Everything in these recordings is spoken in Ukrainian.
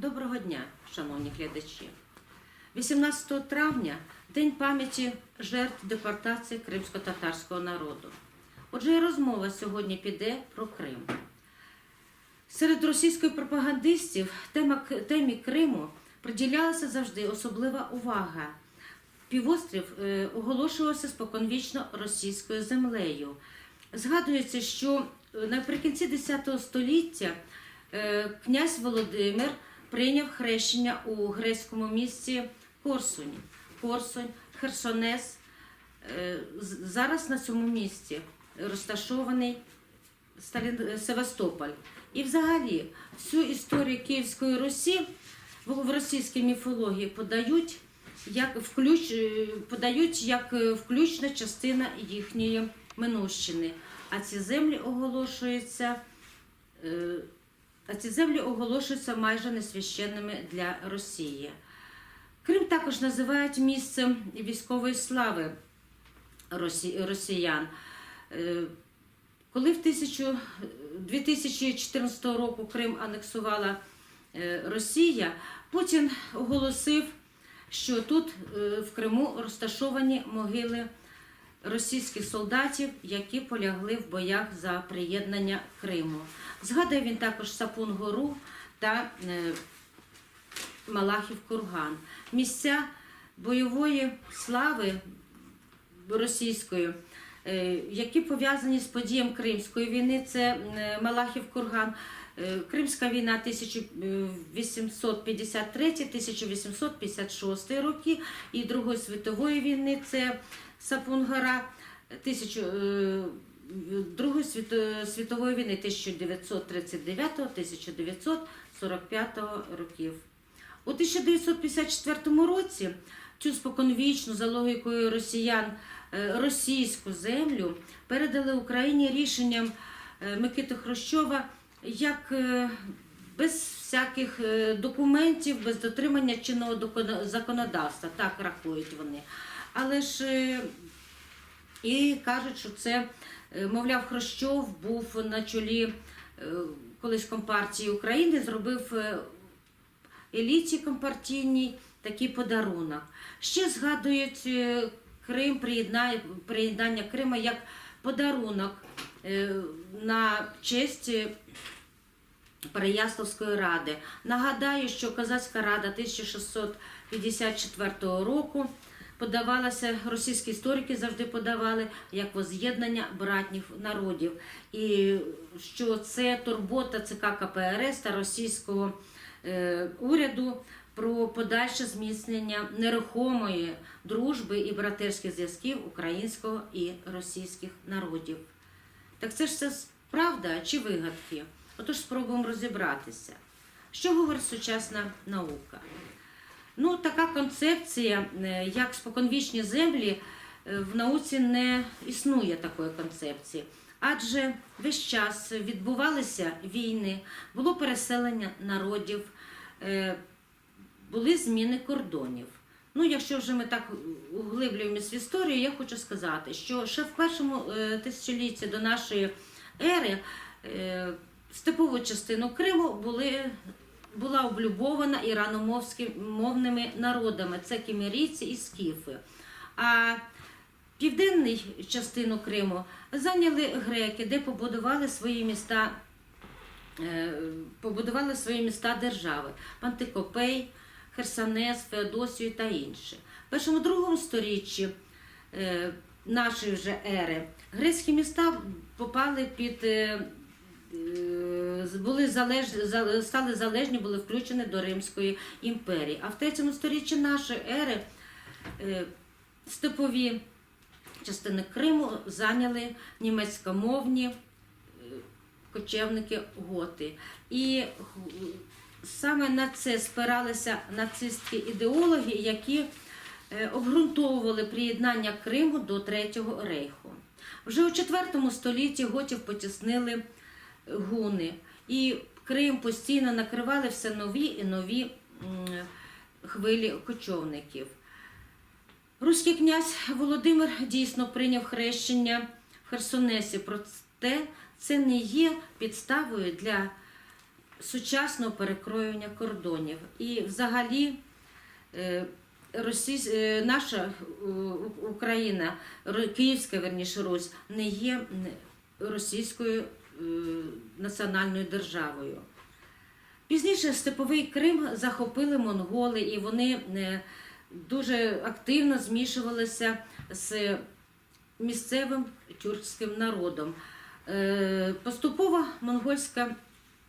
Доброго дня, шановні глядачі. 18 травня День пам'яті жертв депортації кримсько-татарського народу. Отже, розмова сьогодні піде про Крим. Серед російських пропагандистів темі Криму приділялася завжди особлива увага. Півострів е, оголошувався споконвічно російською землею. Згадується, що е, наприкінці X століття е, князь Володимир прийняв хрещення у грецькому місті Корсуні. Корсунь, Херсонес. Е, Зараз на цьому місці розташований е, Севастополь. І взагалі всю історію Київської Русі в російській міфології подають як, включ... е, подають як включна частина їхньої минувщини. А ці землі оголошуються. А ці землі оголошуються майже несвященними для Росії. Крим також називають місцем військової слави росіян. Е, Коли в 1000 2014 року Крим анексувала е, Росія, Путін оголосив, що тут е, в Криму розташовані могили російських солдатів, які полягли в боях за приєднання Криму. Згадує він також Сапун Гору та е, Малахів Курган. Місця бойової слави російської, які пов'язані з подіям Кримської війни, це е, Малахів Курган. Е, Кримська війна 1853-1856 роки і Другої світової війни це Сапунгара 1000, е, Другої світової війни 1939-1945 років. У 1954 році цю споконвічну за логікою росіян е, російську землю передали Україні рішенням е, Микити Хрущова як е, без всяких документів, без дотримання чинного законодавства. Так рахують вони. Але ж і кажуть, що це, мовляв, Хрущов був на чолі колись Компартії України, зробив еліті компартійній такий подарунок. Ще згадують е, Крим, приєднання, Крима як подарунок е, на честь е, Переяславської ради. Нагадаю, що Козацька рада 1654 року подавалася, російські історики завжди подавали як воз'єднання братніх народів. І що це турбота ЦК КПРС та російського уряду про подальше зміцнення нерухомої дружби і братерських зв'язків українського і російських народів. Так це ж все правда чи вигадки? Отож спробуємо розібратися. Що говорить сучасна наука? Ну, така концепція, е, як споконвічні землі, е, в науці не існує такої концепції. Адже весь час відбувалися війни, було переселення народів, е, були зміни кордонів. Ну, якщо вже ми так углиблюємось в історію, я хочу сказати, що ще в першому е, тисячолітті до нашої ери е, степову частину Криму були, була облюбована іраномовними народами, це кімерійці і скіфи. А південну частину Криму зайняли греки, де побудували свої міста е, побудували свої міста держави Пантикопей, Херсонес, Феодосію та інше. В першому другому сторіччі е, нашої вже ери грецькі міста попали під е, були залеж, стали залежні, були включені до Римської імперії. А в третьому сторіччі нашої ери степові частини Криму зайняли німецькомовні е, кочевники готи. І саме на це спиралися нацистські ідеологи, які е, обґрунтовували приєднання Криму до Третього рейху. Вже у IV столітті готів потіснили гуни, і Крим постійно накривали все нові і нові хвилі кочовників. Руський князь Володимир дійсно прийняв хрещення в Херсонесі, проте це не є підставою для сучасного перекроювання кордонів. І взагалі е, Російсь... е, наша е, Україна, Київська верніше Русь, не є російською національною державою. Пізніше Степовий Крим захопили монголи, і вони дуже активно змішувалися з місцевим тюркським народом. Е, Поступово монгольська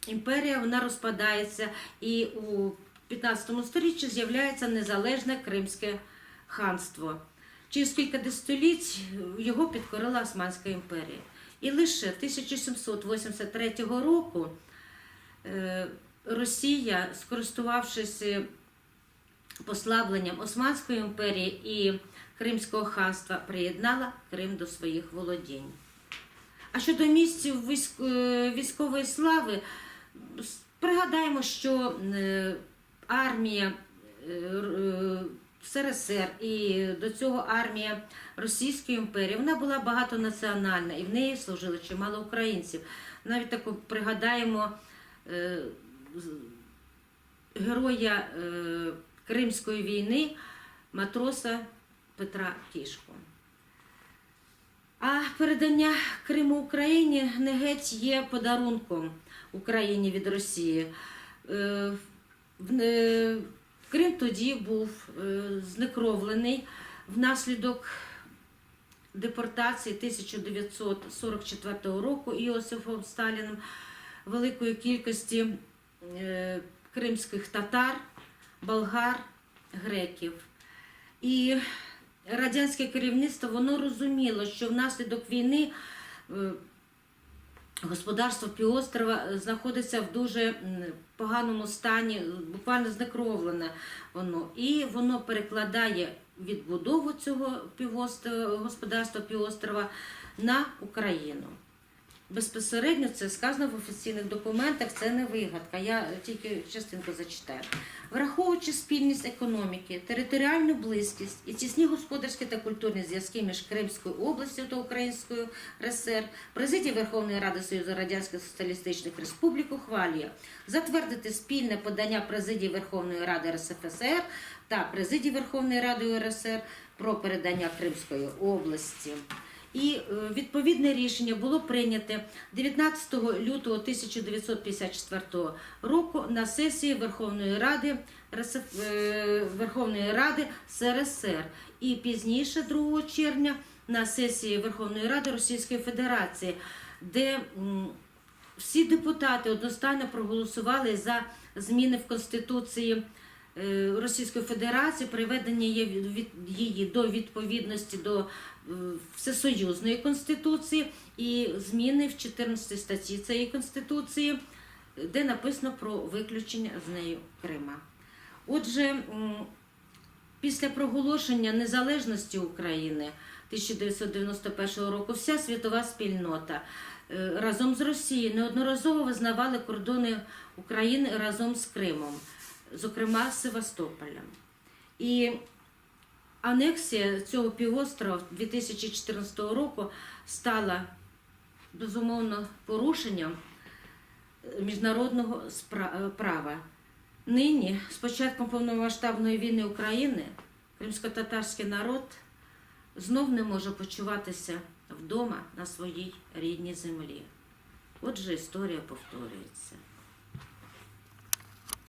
імперія вона розпадається, і у 15 сторіччі з'являється незалежне Кримське ханство. Через кілька десятиліть його підкорила Османська імперія. І лише 1783 року е, Росія, скористувавшись послабленням Османської імперії і Кримського ханства, приєднала Крим до своїх володінь. А щодо військ- е, військової слави, пригадаємо, що е, армія е, СРСР і до цього армія Російської імперії вона була багатонаціональна і в неї служили чимало українців. Навіть таку пригадаємо героя Кримської війни матроса Петра Кішко. А передання Криму Україні не геть є подарунком Україні від Росії. Е, е, Крим тоді був е, знекровлений внаслідок депортації 1944 року Іосифом Сталіном великої кількості кримських татар, болгар, греків. І радянське керівництво воно розуміло, що внаслідок війни е, господарство півострова знаходиться в дуже поганому стані, буквально знекровлене воно. І воно перекладає відбудову цього півострова, господарства півострова на Україну. Безпосередньо це сказано в офіційних документах, це не вигадка. Я тільки частинку зачитаю. Враховуючи спільність економіки, територіальну близькість і тісні господарські та культурні зв'язки між Кримською областю та Українською РСР, президія Верховної Ради Союзу Радянських Соціалістичних Республік ухвалює затвердити спільне подання президії Верховної Ради РСФСР та президії Верховної Ради УРСР про передання Кримської області. І е, відповідне рішення було прийняте 19 лютого 1954 року на сесії Верховної Ради е, Верховної Ради СРСР і пізніше 2 червня на сесії Верховної Ради Російської Федерації, де всі депутати одностайно проголосували за зміни в Конституції Російської Федерації, приведення її до відповідності до е, Всесоюзної Конституції і зміни в 14 статті цієї Конституції, де написано про виключення з нею Крима. Отже, після проголошення незалежності України 1991 року вся світова спільнота е, разом з Росією неодноразово визнавали кордони України разом з Кримом, зокрема з. І анексія цього півострова 2014 року стала безумовно порушенням е, міжнародного е, права. Нині, з початком повномасштабної війни України, кримсько-татарський народ знов не може почуватися вдома на своїй рідній землі. Отже, історія повторюється.